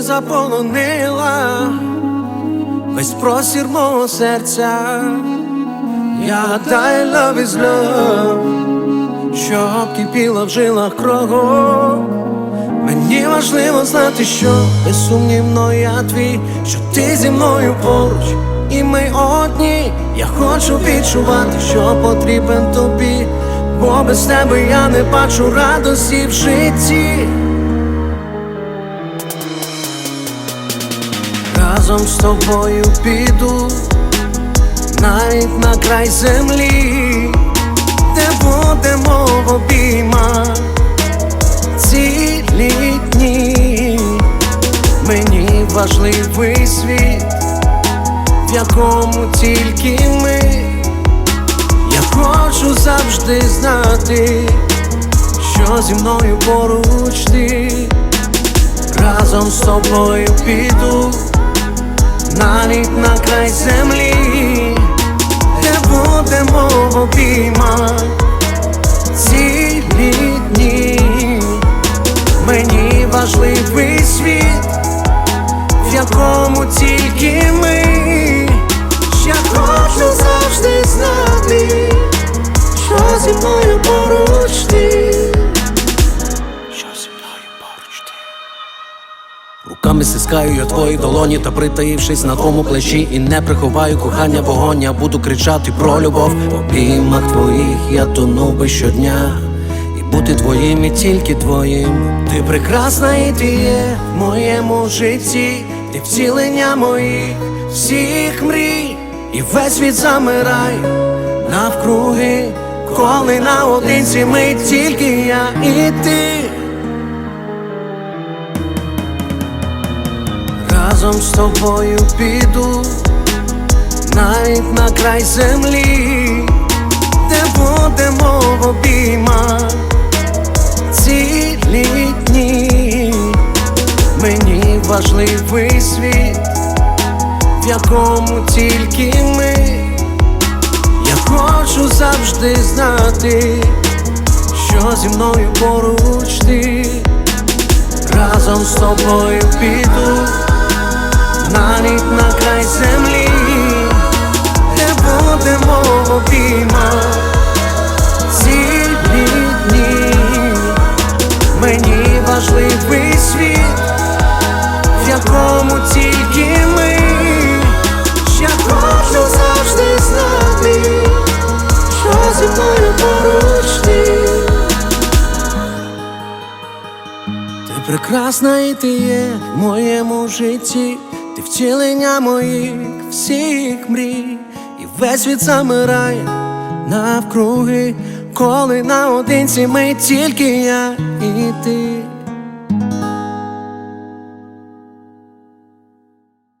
заполонила весь простір мого серця. Я гадаю, love is love Щоб кипіла в жилах кругом Мені важливо знати, що безсумнівно я твій, що ти зі мною поруч, і ми одні. Я хочу відчувати, що потрібен тобі, бо без тебе я не бачу радості в житті. Разом з тобою піду навіть на край землі, де будемо в обіймах цілі дні мені важливий світ, в якому тільки ми. Я хочу завжди знати, що зі мною поруч ти. Разом з тобою піду навіть на край землі, Руками стискаю я твої долоні та притаївшись на твоєму плечі І не приховаю кохання вогонь, я буду кричати про любов. В обіймах твоїх я тону би щодня І бути твоїм і тільки твоїм. Ти прекрасна і ти є в моєму житті Ти втілення моїх всіх мрій І весь світ замирає навкруги Коли наодинці ми тільки я і ти Разом з тобою піду навіть на край землі, де будемо в обіймах цілі дні. Мені важливий світ, в якому тільки ми. Я хочу завжди знати, що зі мною поруч ти. Разом з тобою піду землі, де будемо в обіймах цілі дні. Мені важливий світ, в якому тільки ми. Я хочу завжди знати, що зі мною поруч. Ти прекрасна і ти є в моєму житті, ти втілення моїх всіх мрій, і весь світ замирає навкруги, коли наодинці ми тільки я і ти.